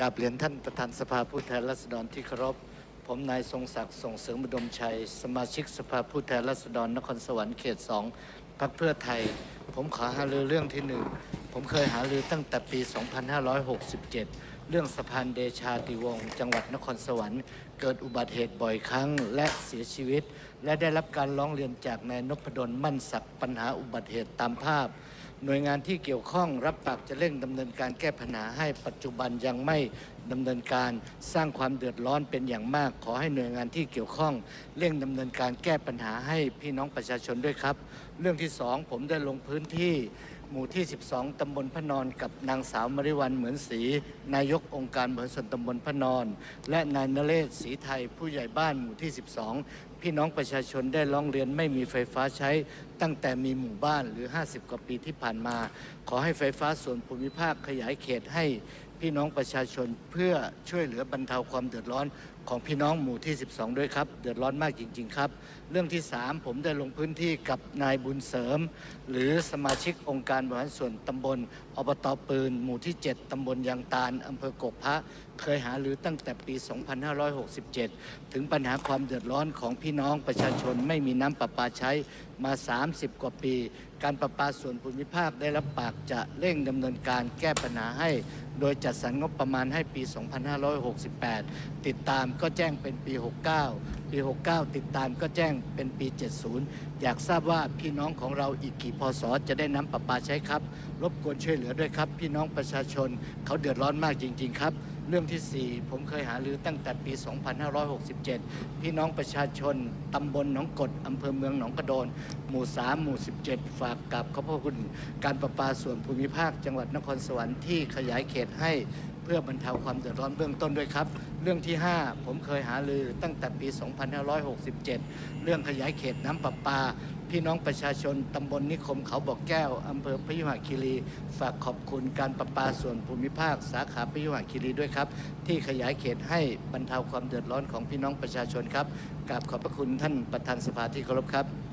กราบเรียนท่านประธานสภาผู้แทนราษฎรที่เคารพ ผมนายทรงศักดิ์ส่งเสริมอุดมชัย สมาชิกสภาผู้แทนราษฎรนครสวรรค์เขตสองพรรคเพื่อไทย ผมขอหารือเรื่องที่หนึ่ง ผมเคยหารือตั้งแต่ปี 2567 เรื่องสะพานเดชาติวงศ์จังหวัดนครสวรรค์ เกิดอุบัติเหตุบ่อยครั้งและเสียชีวิต และได้รับการร้องเรียนจากนายนพดลมั่นศักดิ์ปัญหาอุบัติเหตุตามภาพ หน่วยงานที่เกี่ยวข้องรับปากจะเร่งดำเนินการแก้ปัญหาให้ปัจจุบันยังไม่ดำเนินการสร้างความเดือดร้อนเป็นอย่างมาก ขอให้หน่วยงานที่เกี่ยวข้องเร่งดำเนินการแก้ปัญหาให้พี่น้องประชาชนด้วยครับ เรื่องที่สองผมได้ลงพื้นที่หมู่ที่ 12 ตำบลพระนอนกับนางสาวมริวันเหมือนศรีนายกองค์การบริหารส่วนตำบลพระนอน และนายนเรศศรีไทยผู้ใหญ่บ้านหมู่ที่ 12 พี่น้องประชาชนได้ร้องเรียนไม่มีไฟฟ้าใช้ตั้งแต่มีหมู่บ้านหรือ 50 กว่าปีที่ผ่านมา ขอให้ไฟฟ้าส่วนภูมิภาคขยายเขตให้พี่น้องประชาชนเพื่อช่วยเหลือบรรเทาความเดือดร้อนของพี่น้องหมู่ที่ 12 ด้วยครับ เดือดร้อนมากจริง ๆ ครับ เรื่องที่ 3 ผมได้ลงพื้นที่กับนายบุญเสริม หรือสมาชิกองค์การบริหารส่วนตำบลอบตปืน หมู่ที่ 7 ตำบลยางตาลอำเภอกกพระ เคยหาหรือตั้งแต่ปี 2567 ถึงปัญหาความเดือดร้อนของพี่น้องประชาชนไม่มีน้ำประปาใช้มา 30 กว่าปี การประปาส่วนภูมิภาคได้รับปากจะเร่งดำเนินการแก้ปัญหาให้ โดยจัดสรรงบประมาณให้ปี 2568 ติดตามก็แจ้งเป็นปี 69 ปี 69 ติดตามก็แจ้งเป็นปี 70 อยากทราบว่าพี่น้องของเราอีกกี่พศจะได้น้ำประปาใช้ครับ รบกวนช่วยเหลือด้วยครับ พี่น้องประชาชนเขาเดือดร้อนมากจริง ๆ ครับเรื่องที่ 4 ผมเคยหารือตั้งแต่ปี 2567 พี่น้องประชาชน ตำบลหนองกด อำเภอเมืองหนองกระโดน หมู่ 3 หมู่ 17 ฝากกับขอบพระคุณการประปาส่วนภูมิภาคจังหวัดนครสวรรค์ที่ขยายเขตให้ เพื่อบรรเทาความเดือดร้อนเบื้องต้นด้วยครับ เรื่องที่ 5 ผมเคยหารือตั้งแต่ปี 2567 เรื่องขยายเขตน้ำประปา พี่น้องประชาชนตำบลนิคมเขาบอกแก้วอำเภอพยุหคีรี ฝากขอบคุณการประปาส่วนภูมิภาค สาขาพยุหคีรีด้วยครับ ที่ขยายเขตให้บรรเทาความเดือดร้อนของพี่น้องประชาชนครับกราบขอบพระคุณท่านประธานสภาที่เคารพครับ